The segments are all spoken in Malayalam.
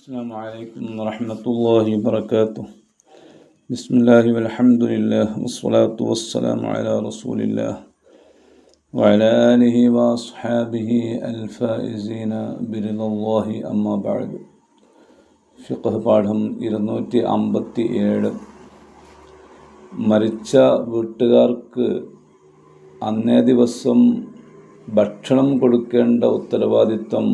السلام عليكم ورحمة الله وبركاته بسم الله والحمد لله والصلاة والسلام على رسول الله وعلى آله وأصحابه الفائزين برضا الله أما بعد ഫിഖ് പാഠം ഇരുന്നൂറ്റി അമ്പത്തി ഏഴ് മരിച്ച വീട്ടുകാർക്ക് അന്നേ ദിവസം ഭക്ഷണം കൊടുക്കേണ്ട ഉത്തരവാദിത്വം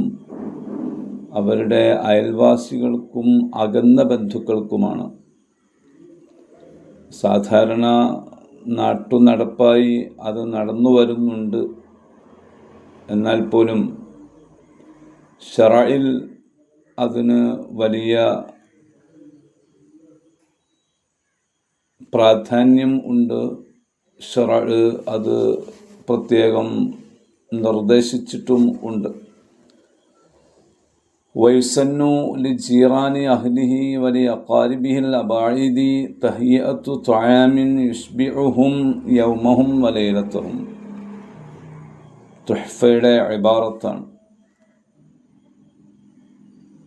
അവരുടെ അയൽവാസികൾക്കും അകന്ന ബന്ധുക്കൾക്കുമാണ്. സാധാരണ നാട്ടു നടപ്പായി അത് നടന്നു വരുന്നുണ്ട്. എന്നാൽ പോലും ഷറയിൽ അതിന് വലിയ പ്രാധാന്യം ഉണ്ട്. ഷറ അത് പ്രത്യേകം നിർദ്ദേശിച്ചിട്ടും ഉണ്ട്. ويسن لجيران أهله ولأقاربه الأباعد تهيئة طعام يشبعهم يومهم وليلتهم തുഹ്ഫയുടെ ഇബാറത്താണ്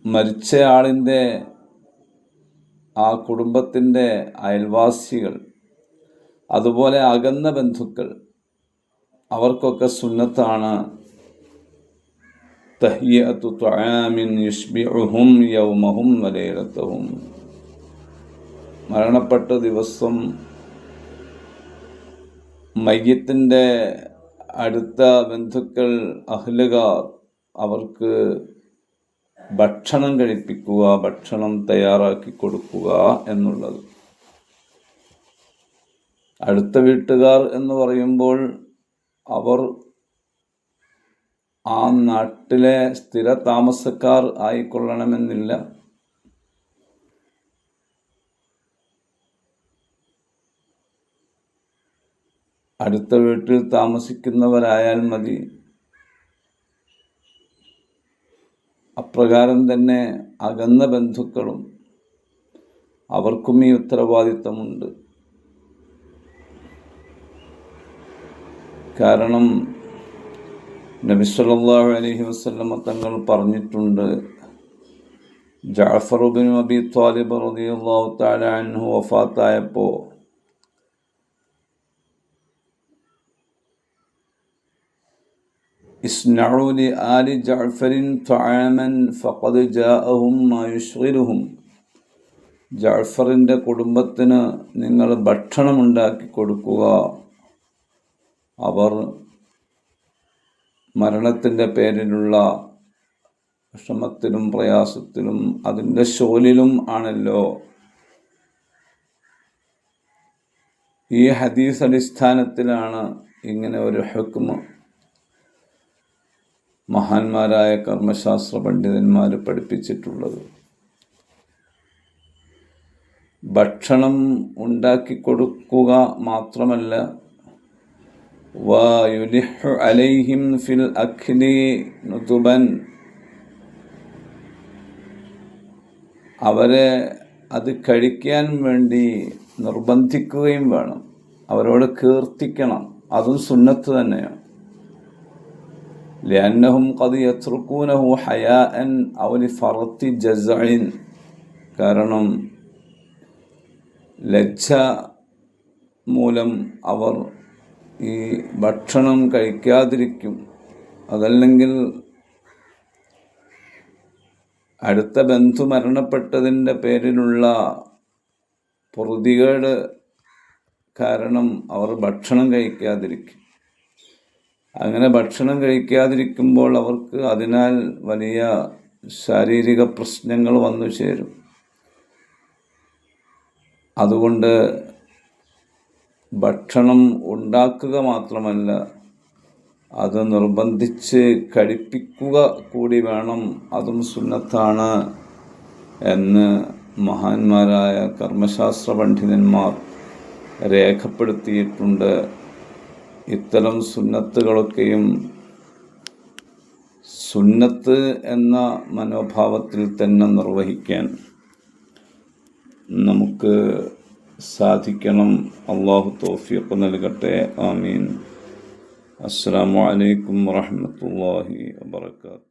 മരിച്ചയാളിൻ്റെ ആ കുടുംബത്തിൻ്റെ അയൽവാസികൾ അതുപോലെ അകന്ന ബന്ധുക്കൾ അവർക്കൊക്കെ സുന്നത്താണ് തഹിയത്തു ത്വആമിൻ യുഷ്ബിഉഹും യൗമഹും വലൈലതഹും മരണപ്പെട്ട ദിവസം മയ്യത്തിന്റെ അടുത്ത ബന്ധുക്കൾ അഹ്ലുകാർ അവർക്ക് ഭക്ഷണം കഴിപ്പിക്കുക ഭക്ഷണം തയ്യാറാക്കി കൊടുക്കുക എന്നുള്ളത്. അടുത്ത വീട്ടുകാർ എന്ന് പറയുമ്പോൾ അവർ ആ നാട്ടിലെ സ്ഥിര താമസക്കാർ ആയിക്കൊള്ളണമെന്നില്ല. അടുത്ത വീട്ടിൽ താമസിക്കുന്നവരായാൽ മതി. അപ്രകാരം തന്നെ അകന്ന ബന്ധുക്കളും അവർക്കും ഈ ഉത്തരവാദിത്തമുണ്ട്. കാരണം നബി സല്ലല്ലാഹു അലൈഹി വസല്ലമ തങ്ങൾ പറഞ്ഞിട്ടുണ്ട് ജാഫർ ബിൻ അബി ത്വാലിബ് റളിയല്ലാഹു തആല അൻഹു വഫാത്തായപ്പോൾ ഇസ്നഉ ലി ആലി ജഅഫറിൻ തആമൻ ഫഖദ് ജാഅഹും മാ ജഅഫറിന്റെ കുടുംബത്തിന് നിങ്ങൾ ഭക്ഷണം ഉണ്ടാക്കി കൊടുക്കുക. അവർ മരണത്തിന്റെ പേരിലുള്ള വിഷമത്തിലും പ്രയാസത്തിലും അതിന്റെ ശോലിലും ആണല്ലോ. ഈ ഹദീസ് അടിസ്ഥാനത്തിലാണ് ഇങ്ങനെ ഒരു ഹുക്മ. മഹാന്മാരായ കർമ്മശാസ്ത്ര പണ്ഡിതന്മാർ പഠിപ്പിച്ചിട്ടുള്ളത്. ഭക്ഷണം ഉണ്ടാക്കി കൊടുക്കുക മാത്രമല്ല വയുലിഹു അലൈഹിം ഫിൽ الأكل നുതുബൻ അവരെ അത് കഴിക്കാൻ വേണ്ടി നിർബന്ധിക്കുകയും വേണം. അവരോട് കീർത്തിക്കണം. അതും സുന്നത്ത് തന്നെയാണ്. ലിയന്നഹും കത് യത്രുക്കൂനഹു ഹയാൻ അവലി ഫറത്തി ജസൈൻ കാരണം ലജ്ജ മൂലം അവർ ഈ ഭക്ഷണം കഴിക്കാതിരിക്കും. അതല്ലെങ്കിൽ അടുത്ത ബന്ധു മരണപ്പെട്ടതിന്റെ പേരിലുള്ള പൊറുതികേട് കാരണം അവർ ഭക്ഷണം കഴിക്കാതിരിക്കും. അങ്ങനെ ഭക്ഷണം കഴിക്കാതിരിക്കുമ്പോൾ അവർക്ക് അതിനാൽ വലിയ ശാരീരിക പ്രശ്നങ്ങൾ വന്നു ചേരും. അതുകൊണ്ട് ഭക്ഷണം ഉണ്ടാക്കുക മാത്രമല്ല അത് നിർബന്ധിച്ച് കഴിപ്പിക്കുക കൂടി വേണം. അതും സുന്നത്താണ് എന്ന് മഹാന്മാരായ കർമ്മശാസ്ത്ര പണ്ഡിതന്മാർ രേഖപ്പെടുത്തിയിട്ടുണ്ട്. ഇത്തരം സുന്നത്തുകളൊക്കെയും സുന്നത്ത് എന്ന മനോഭാവത്തിൽ തന്നെ നിർവഹിക്കാൻ നമുക്ക് സാധിക്കണം. അള്ളാഹു തോഫിയൊക്കെ നൽകട്ടെ. ആമീൻ. അസ്സാം വലൈക്കും വാഹമത്തല്ലാഹി വാത്തു